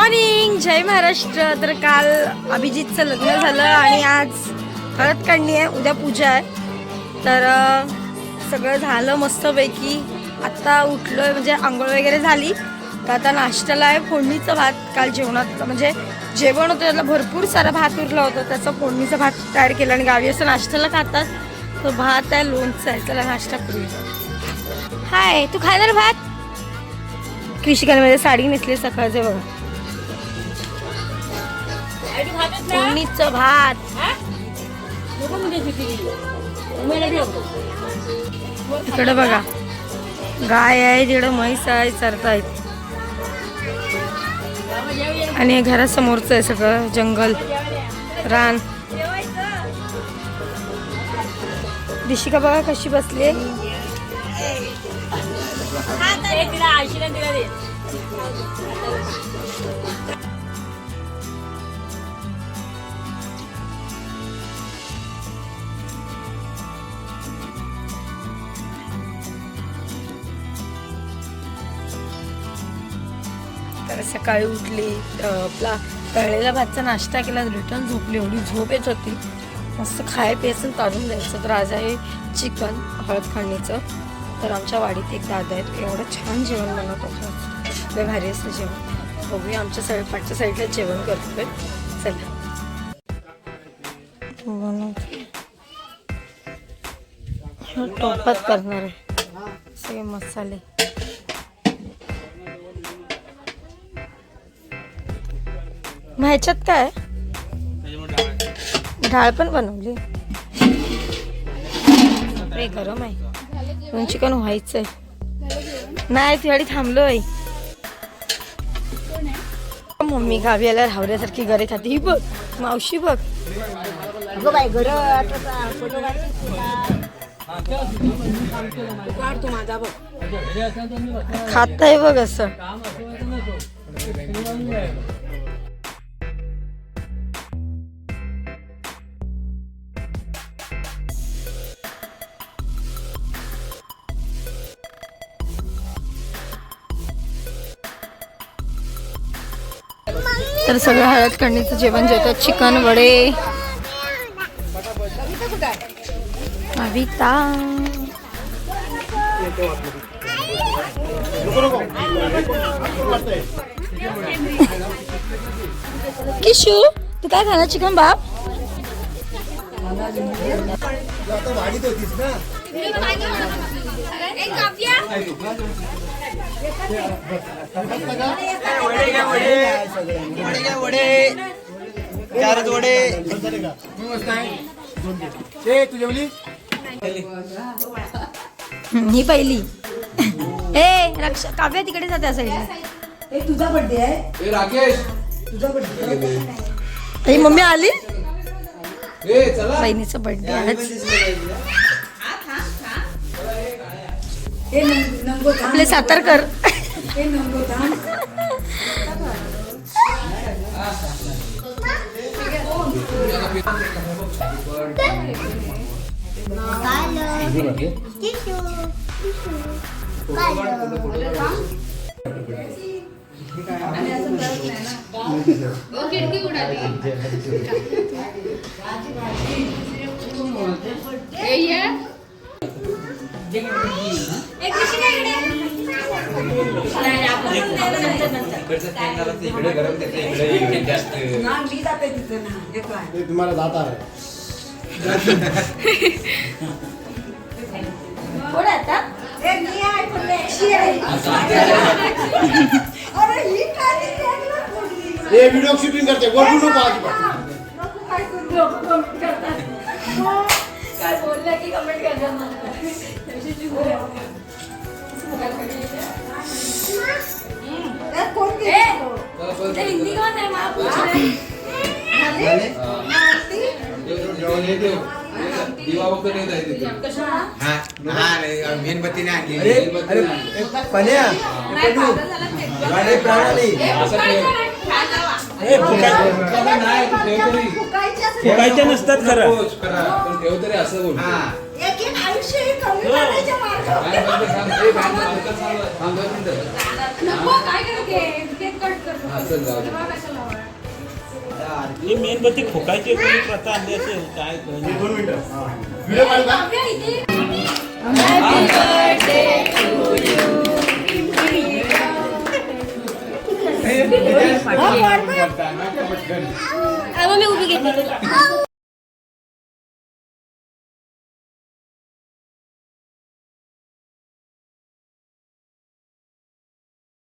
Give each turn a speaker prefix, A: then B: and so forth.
A: Morning जय महाराष्ट्र. तर काल अभिजितचं लग्न झालं आणि आज हळद काढणी आहे. उद्या पूजा आहे. तर सगळं झालं मस्तपैकी. आत्ता उठलोय म्हणजे आंघोळ वगैरे झाली. तर आता नाश्त्याला आहे फोडणीचं भात. काल जेवणात म्हणजे जेवण होतं त्याला भरपूर सारा भात उरला होता. त्याचा फोडणीचा भात तयार केला आणि गावी असं नाश्त्याला खातात. तो भात आहे लोणचं आहे. त्याला नाश्ता करूया. हाय तू खाणार भात? कृषिकांमध्ये साडी नेसली सकाळचे बघा. फोडणीचं भात इकडे बघा. गाय आहे तिकडे म्हैस आहे चरतायत आणि घरासमोरचं आहे सगळं जंगल रान. दिशिका बघा कशी बसली तर सकाळी उठली आपला तळलेला भातचा नाश्ता केला रिटर्न झोपली एवढी झोप येत होती. मस्त खाय प्यायचं काढून द्यायचं. तर आज आहे चिकन हळद खाणीचं तर आमच्या वाडीत एक दादा आहेत. एवढं छान जेवण बनवतो लय भारी असतं जेवण. बघूया आमच्या साईड पाठच्या साईडला जेवण करतोय. चला. टोपात करणार आहे. सगळे मसाले. मग ह्याच्यात काय? आहे? डाळ पण बनवली. गरम आहे. चिकन व्हायचंय. नाही तिकडे थांबलोय. मम्मी गावी आल्या रावल्यासारखी घरे खाते. ही बघ मावशी बघ.
B: बाई घर
A: खात आहे बघ असं. तर सगळं हळद काढणीचं जेवण जेवतात. चिकन वडे. कविता किशू तू काय खाणार चिकन बाप? ही पहिली. ए रक्षा काव्या तिकडे जाते साईडला.
B: तुझा बर्थडे आहे.
C: ए राकेश.
A: ही मम्मी आली?
C: ए चला.
A: बहिणीचा बर्थडे आज
B: हे नंग- नंगो थांब
A: आपले सातारकर
B: हे नंगो
C: इकडे गरम त्याचं इकडे इकडे जास्त
B: ना मी जाते तिथे ना हे। काय
D: ते तुम्हाला जाता है।
A: कोण आता
B: हे मी आहे पण मी अशी आहे. अरे ही काय ती त्यागला बोलली.
D: ये व्हिडिओ शूटिंग करते वरडू नको अजिबात
B: नको काय करू।
A: लोक कमेंट करतात काय बोललं की कमेंट करतात
B: कोण गेलं?
A: हिंदी कौन माँ पूछ रहे
C: जेवण हे देव दिवा वगैरे नाही जायचं तिथे.
E: हा हा रे, मेणबत्ती नाही आणली
F: अरे अरे पन्या गाडी प्रणाली. ए फुकाय-
C: नाही, तू ठेव तरी.
F: फुकायच्या नसतात खरं
C: नकोच करा, पण ठेव तरी असं बोल
E: हा
B: एक एक हे. कमी करण्याच्या मार्गावर.
F: मेणबत्ती फुकायची कोणी प्रथा आणली असेल? काय.
D: दोन मिनिटं.
A: मी उभी घेतली